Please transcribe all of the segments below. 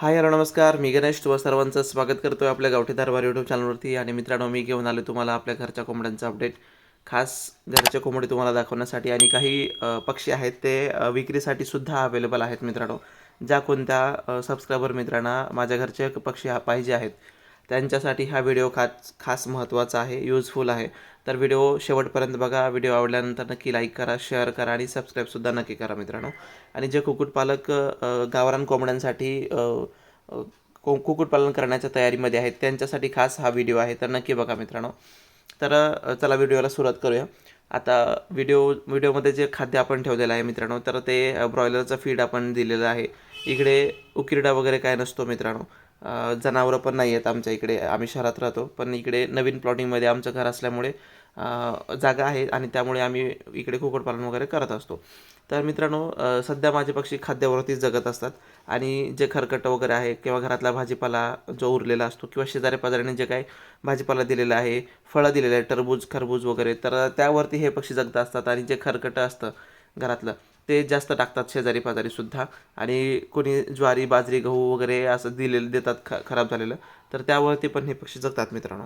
Hi hello नमस्कार. मी गणेश. तुम्हा सर्वांचं स्वागत करतो आहे आपल्या गावठी दरबार यूट्यूब चॅनलवरती आणि मित्रांनो मी घेऊन आलो तुम्हाला आपल्या घरच्या कोंबड्यांचं अपडेट खास घरच्या कोंबडी तुम्हाला दाखवण्यासाठी. आणि काही पक्षी आहेत ते विक्रीसाठी सुद्धा अवेलेबल आहेत मित्रांनो. ज्या कोणत्या सबस्क्रायबर मित्रांना माझ्या घरचे पक्षी पाहिजे आहेत त्यांच्यासाठी हा व्हिडिओ खास खास महत्त्वाचा आहे यूजफुल आहे. तर व्हिडिओ शेवटपर्यंत बघा. व्हिडिओ आवडल्यानंतर नक्की लाईक करा शेअर करा आणि सबस्क्राईबसुद्धा नक्की करा मित्रांनो. आणि जे कुक्कुटपालक गावरान कोंबड्यांसाठी को कुक्कुटपालन करण्याच्या तयारीमध्ये आहेत त्यांच्यासाठी खास हा व्हिडिओ आहे. तर नक्की बघा मित्रांनो. तर चला व्हिडिओला सुरुवात करूया. आता व्हिडिओ व्हिडिओमध्ये जे खाद्य आपण ठेवलेलं आहे मित्रांनो तर ते ब्रॉयलरचं फीड आपण दिलेलं आहे. इकडे उकिरडा वगैरे काय नसतो मित्रांनो. जनावरं पण नाही आहेत आमच्या इकडे. आम्ही शहरात राहतो. पण इकडे नवीन प्लॉटिंगमध्ये आमचं घर असल्यामुळे जागा आहे आणि त्यामुळे आम्ही इकडे कुक्कुटपालन वगैरे करत असतो. तर मित्रांनो सध्या माझे पक्षी खाद्यावरतीच जगत असतात. आणि जे खरकटं वगैरे आहे किंवा घरातला भाजीपाला जो उरलेला असतो किंवा शेजाऱ्या पाजाऱ्याने जे काही भाजीपाला दिलेला आहे फळं दिलेलं आहे टरबूज खरबूज वगैरे तर त्यावरती हे पक्षी जगत असतात. आणि जे खरकटं असतं घरातलं ते जास्त टाकतात शेजारी पाजारीसुद्धा आणि कोणी ज्वारी बाजरी गहू वगैरे असं दिलेलं देतात ख खराब झालेलं तर त्यावरती पण हे पक्षी जगतात मित्रांनो.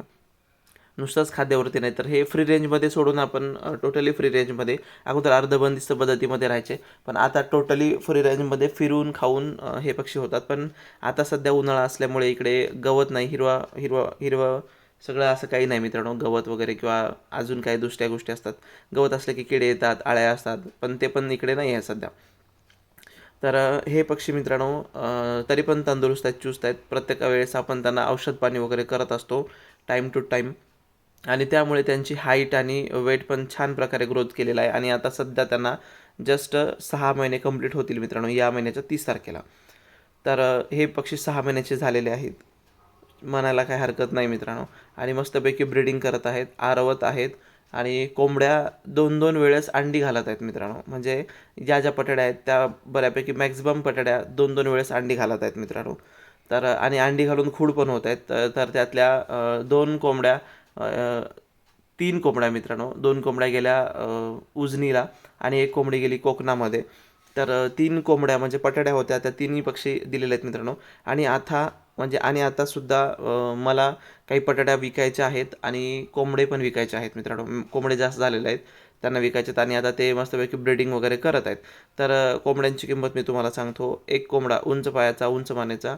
नुसतंच खाद्यावरती नाही तर हे फ्री रेंजमध्ये सोडून आपण टोटली फ्री रेंजमध्ये अगोदर अर्धबंदिस्त पद्धतीमध्ये राहायचे. पण आता टोटली फ्री रेंजमध्ये फिरून खाऊन हे पक्षी होतात. पण आता सध्या उन्हाळा असल्यामुळे इकडे गवत नाही हिरवा हिरवा हिरवं सगळं असं काही नाही मित्रांनो गवत वगैरे किंवा अजून काही दुसऱ्या गोष्टी असतात. गवत असले की किडे येतात आळ्या असतात पण ते पण इकडे नाही आहे सध्या. तर हे पक्षी मित्रांनो तरी पण तंदुरुस्त आहेत चुस्त आहेत. प्रत्येक वेळेस आपण त्यांना औषध पाणी वगैरे करत असतो टाईम टू टाईम आणि त्यामुळे त्यांची हाईट आणि वेट पण छान प्रकारे ग्रोथ केलेला आहे. आणि आता सध्या त्यांना जस्ट सहा महिने कंप्लीट होतील मित्रांनो या महिन्याच्या तीस तारखेला. तर हे पक्षी सहा महिन्याचे झालेले आहेत. म्हणायला काही हरकत नाही मित्रांनो. आणि मस्तपैकी ब्रीडिंग करत आहेत आरवत आहेत आणि कोंबड्या दोन दोन वेळेस अंडी घालत आहेत मित्रांनो. म्हणजे ज्या ज्या पटड्या आहेत त्या बऱ्यापैकी मॅक्झिमम पटड्या दोन दोन वेळेस अंडी घालत आहेत मित्रांनो. तर आणि अंडी घालून खूड पण होत आहेत. तर तर त्यातल्या दोन कोंबड्या तीन कोंबड्या मित्रांनो. दोन कोंबड्या गेल्या उजनीला आणि एक कोंबडी गेली कोकणामध्ये. तर तीन कोंबड्या म्हणजे पटड्या होत्या त्या तिन्ही पक्षी दिलेल्या आहेत मित्रांनो. आणि आता म्हणजे आणि आतासुद्धा मला काही पटाट्या विकायच्या आहेत आणि कोंबडे पण विकायचे आहेत मित्रांनो. कोंबडे जास्त झालेले आहेत त्यांना विकायचे आहेत आणि आता ते मस्तपैकी ब्रीडिंग वगैरे करत आहेत. तर कोंबड्यांची किंमत मी तुम्हाला सांगतो एक कोंबडा उंच पायाचा उंच मानेचा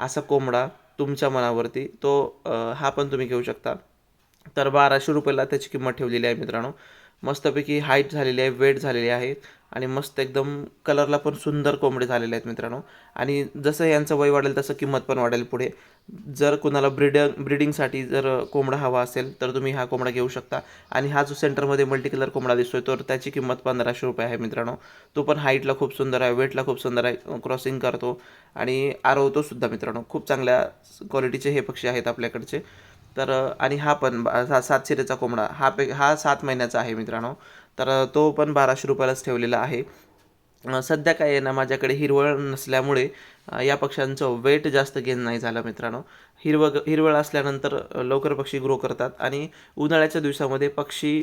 असा कोंबडा तुमच्या मनावरती तो हा पण तुम्ही घेऊ शकता. तर बाराशे रुपयाला त्याची किंमत ठेवलेली आहे मित्रांनो. मस्तपैकी हाईट झालेली आहे वेट झालेली आहे आणि मस्त एकदम कलरला पण सुंदर कोंबडे झालेले आहेत मित्रांनो. आणि जसं यांचं वय वाढेल तसं किंमत पण वाढेल पुढे. जर कुणाला ब्रिड ब्रीडिंगसाठी जर कोंबडा हवा असेल तर तुम्ही हा कोंबडा घेऊ शकता. आणि हा जो सेंटरमध्ये मल्टी कलर कोंबडा दिसतोय तर त्याची किंमत पंधराशे रुपये आहे मित्रांनो. तो पण हाईटला खूप सुंदर आहे वेटला खूप सुंदर आहे क्रॉसिंग करतो. आणि आरवतो सुद्धा मित्रांनो खूप चांगल्या क्वालिटीचे हे पक्षी आहेत आपल्याकडचे. तर आणि हा पण बा- सा- सात शिरेचा कोंबडा हा पे हा सात महिन्याचा आहे मित्रांनो. तर तो पण बाराशे रुपयालाच ठेवलेला आहे. सध्या काय आहे ना माझ्याकडे हिरवळ नसल्यामुळे या पक्ष्यांचं वेट जास्त गेन नाही झालं मित्रांनो. हिरवळ हिरवळ असल्यानंतर लवकर पक्षी ग्रो करतात आणि उन्हाळ्याच्या दिवसामध्ये पक्षी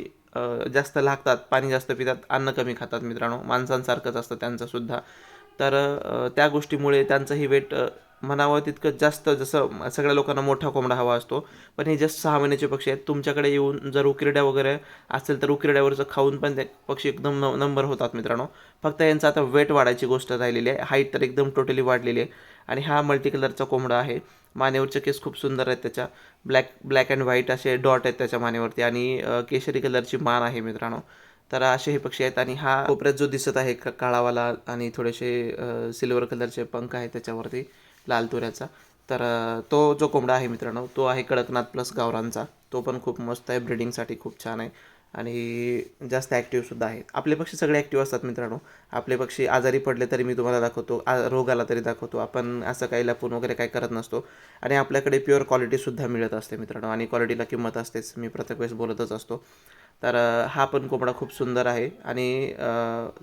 जास्त लागतात पाणी जास्त पितात अन्न कमी खातात मित्रांनो. माणसांसारखंच असतं त्यांचंसुद्धा तर त्या गोष्टीमुळे त्यांचंही वेट म्हणावं तितकं जास्त जसं सगळ्या लोकांना मोठा कोंबडा हवा असतो. पण हे जस्ट सहा महिन्याचे पक्षी आहेत. तुमच्याकडे येऊन जर उकिरड्या वगैरे असेल तर उकिरड्यावरचं खाऊन पण ते पक्षी एकदम न नंबर होतात मित्रांनो. फक्त यांचं आता वेट वाढायची गोष्ट राहिलेली आहे. हाईट तर एकदम टोटली वाढलेली आहे. आणि हा मल्टी कलरचा कोंबडा आहे. मानेवरचे केस खूप सुंदर आहेत त्याच्या. ब्लॅक ब्लॅक अँड व्हाईट असे डॉट आहेत त्याच्या मानेवरती. आणि केशरी कलरची मान आहे मित्रांनो. तर असे हे पक्षी आहेत. आणि हा कोपऱ्यात जो दिसत आहे का काळावाला आणि थोडेसे सिल्वर कलरचे पंख आहेत त्याच्यावरती. लाल तुऱ्याचा. तर तो जो कोंबडा आहे मित्रांनो तो आहे कडकनाथ प्लस गावरांचा तो पण खूप मस्त आहे ब्रिडिंगसाठी खूप छान आहे. आणि जास्त ॲक्टिव्हसुद्धा आहे. आपले पक्षी सगळे ॲक्टिव्ह असतात मित्रांनो. आपले पक्षी आजारी पडले तरी मी तुम्हाला दाखवतो. आ रोग आला तरी दाखवतो. आपण असं काही लपून वगैरे काही करत नसतो. आणि आपल्याकडे प्युअर क्वालिटीसुद्धा मिळत असते मित्रांनो. आणि क्वालिटीला किंमत असतेच. मी प्रत्येक वेळेस बोलतच असतो. तर हा पण कोंबडा खूप सुंदर आहे. आणि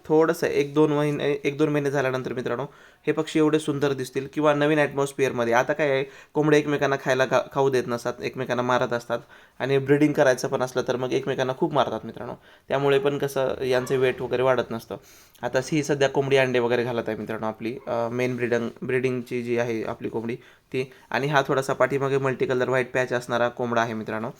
थोडंसं एक दोन महिने एक दोन महिने झाल्यानंतर मित्रांनो हे पक्षी एवढे सुंदर दिसतील किंवा नवीन ॲटमॉस्फिअरमध्ये आता काय आहे कोंबडे एकमेकांना खायला खा खाऊ देत नसतात एकमेकांना मारत असतात आणि ब्रीडिंग करायचं पण असलं तर मग एकमेकांना खूप मारतात मित्रांनो. त्यामुळे पण कसं यांचे वेट वगैरे वाढत नसतं. आता ही सध्या कोंबडी अंडे वगैरे घालत आहे मित्रांनो आपली. मेन ब्रिडंग ब्रीडिंगची जी आहे आपली कोंबडी ती. आणि हा थोडासा पाठीमागे मल्टी कलर व्हाईट पॅच असणारा कोंबडा आहे मित्रांनो.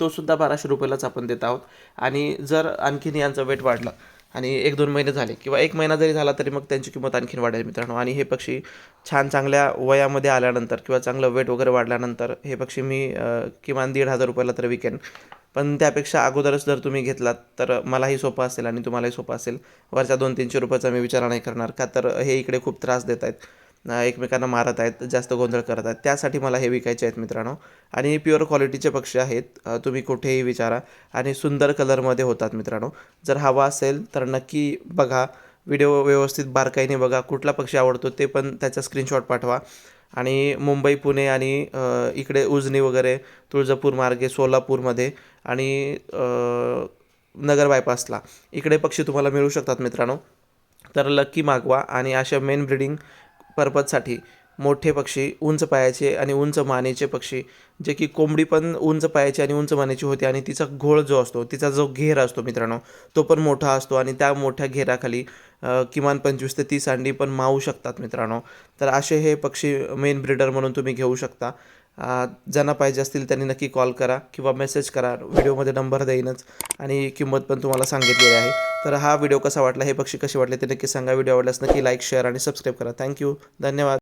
तो सुद्धा बाराशे रुपयालाच आपण देत आहोत. आणि जर आणखीन यांचं वेट वाढलं आणि एक दोन महिने झाले किंवा एक महिना जरी झाला तरी मग त्यांची किंमत आणखीन वाढेल मित्रांनो. आणि हे पक्षी छान चांगल्या वयामध्ये आल्यानंतर किंवा चांगलं वेट वगैरे वाढल्यानंतर हे पक्षी मी किमान दीड हजार रुपयाला तर विकेन. पण त्यापेक्षा अगोदरच जर तुम्ही घेतलात तर मलाही सोपं असेल आणि तुम्हालाही सोपं असेल. वरच्या दोन तीनशे रुपयाचा मी विचार नाही करणार का तर हे इकडे खूप त्रास देत आहेत. एकमेकांना मारत आहेत जास्त गोंधळ करत आहेत. त्यासाठी मला हे विकायचे आहेत मित्रांनो. आणि प्युअर क्वालिटीचे पक्षी आहेत. तुम्ही कुठेही विचारा. आणि सुंदर कलरमध्ये होतात मित्रांनो. जर हवा असेल तर नक्की बघा. व्हिडिओ व्यवस्थित बारकाईने बघा. कुठला पक्षी आवडतो ते पण त्याचा स्क्रीनशॉट पाठवा. आणि मुंबई पुणे आणि इकडे उजनी वगैरे तुळजापूर मार्गे सोलापूरमध्ये आणि नगर बायपासला इकडे पक्षी तुम्हाला मिळू शकतात मित्रांनो. तर लक्की मागवा. आणि अशा मेन ब्रीडिंग पर्पजसाठी मोठे पक्षी उंच पायाचे आणि उंच मानेचे पक्षी जे की कोंबडी पण उंच पायाची आणि उंच मानेची होती आणि तिचा घोळ जो असतो तिचा जो घेर असतो मित्रांनो तो पण मोठा असतो आणि त्या मोठ्या घेराखाली किमान पंचवीस ते तीस अंडी पण मावू शकतात मित्रांनो. तर असे हे पक्षी मेन ब्रीडर म्हणून तुम्ही घेऊ शकता. ज्यांना पाहिजे असतील त्यांनी नक्की कॉल करा किंवा मेसेज करा. व्हिडिओमध्ये नंबर देईनच आणि किंमत पण तुम्हाला सांगितलेली आहे. तर हा व्हिडिओ कसा वाटला हे पक्षी कसे वाटले ते नक्की सांगा. व्हिडिओ आवडल्यास नक्की लाईक शेअर आणि सबस्क्राईब करा. Thank you. धन्यवाद.